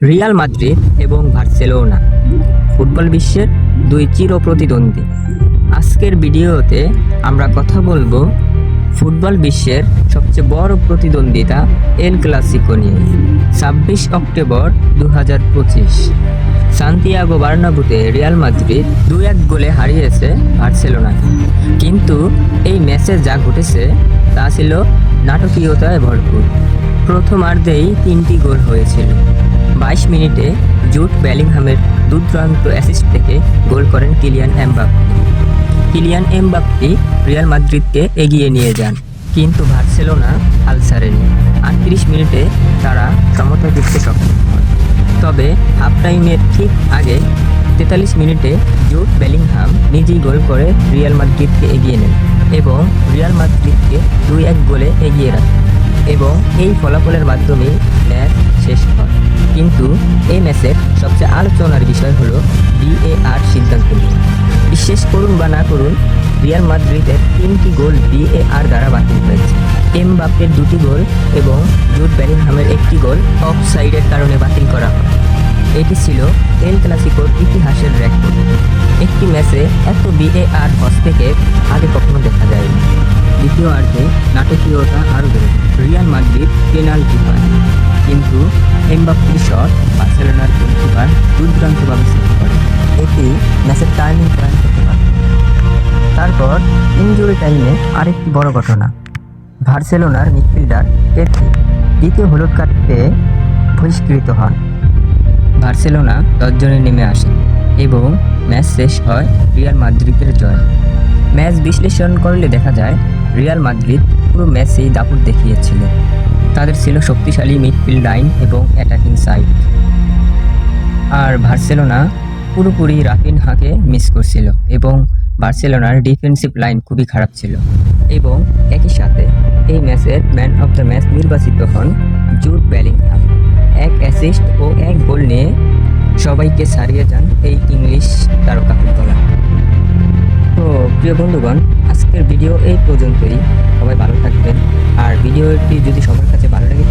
Real Madrid এবং Barcelona. Football বিশ্বের দুই চির প্রতিদ্বন্দ্বী আজকের ভিডিওতে আমরা কথা বলব ফুটবল বিশ্বের সবচেয়ে বড় প্রতিদ্বন্দ্বিতা এল ক্লাসিকো নিয়ে। ছাব্বিশ অক্টোবর দু হাজার পঁচিশ। সান্তিয়াগো বার্নাবুতে রিয়াল মাদ্রিদ দু এক গোলে হারিয়েছে বার্সেলোনাকে কিন্তু এই ম্যাচে যা ঘটেছে তা ছিল নাটকীয়তায় ভরপুর। প্রথমার্ধেই তিনটি গোল হয়েছিল। বাইশ মিনিটে জুট ব্যালিংহামের দুর্দান্ত অ্যাসিস্ট থেকে গোল করেন Kylian Mbappe. Kylian Mbappe Real মাদ্রিদকে এগিয়ে নিয়ে যান, কিন্তু বার্সেলোনা হাল ছাড়েনি। আটত্রিশ মিনিটে তারা সমতা জিততে সক্ষম হয়। তবে হাফ টাইমের ঠিক আগে তেতাল্লিশ মিনিটে জুট বেলিংহাম নিজেই গোল করে রিয়াল মাদ্রিদকে এগিয়ে নেন এবং রিয়াল মাদ্রিদকে দুই এক গোলে এগিয়ে রাখেন। এবং এই ফলাফলের মাধ্যমে ম্যাচ শেষ হয়। কিন্তু এই ম্যাচের সবচেয়ে আলোচনার বিষয় হলো ডিএআর সিদ্ধান্ত বিশ্বাস করুন বা না করুন রিয়াল মাদ্রিদের তিনটি গোল ডিএআর দ্বারা বাতিল হয়েছে। এম এমবাপ্পের দুটি গোল এবং জুট বেলিংহামের একটি গোল অফ সাইডের কারণে বাতিল করা হয়। এটি ছিল এল ক্লাসিকোর ইতিহাসের রেকর্ড একটি ম্যাচে এত বিএআর হস্তক্ষেপ আগে কখনো দেখা যায়নি। দ্বিতীয় অর্ধে নাটকীয়তা আরও বেড়ে রিয়াল মাদ্রিদ পেনাল্টি পায়, কিন্তু এমবাপ্পির শট বার্সেলোনার গোলকিপার দুর্দান্তভাবে সেভ করে। এটি ম্যাচের টার্নিং পয়েন্ট হতে পারে। তারপর ইনজুরি টাইমে আরেকটি বড় ঘটনা। বার্সেলোনার মিডফিল্ডার পেদ্রি দ্বিতীয় হলুদ কার্ড পেয়ে বহিষ্কৃত হন। বার্সেলোনা দশজনে নেমে আসে এবং ম্যাচ শেষ হয় রিয়াল মাদ্রিদের জয়। ম্যাচ বিশ্লেষণ করলে দেখা যায় রিয়াল মাদ্রিদ পুরো ম্যাচেই দাপুর দেখিয়েছিল। তাদের ছিল শক্তিশালী মিডফিল্ড লাইন এবং অ্যাটাকিং সাইড। আর বার্সেলোনা পুরোপুরি রাফিন রাফিনহাকে মিস করছিল এবং বার্সেলোনার ডিফেন্সিভ লাইন খুবই খারাপ ছিল। এবং একই সাথে এই ম্যাচের ম্যান অফ দ্য ম্যাচ নির্বাচিত হন জুট ব্যালিংহাম এক অ্যাসিস্ট ও এক গোল নিয়ে সবাইকে ছাড়িয়ে যান এই প্রিয় বন্ধুগণ, আজকের ভিডিও এই পর্যন্তই। সবাই ভালো থাকবেন। আর ভিডিওটি যদি সবার কাছে ভালো লেগে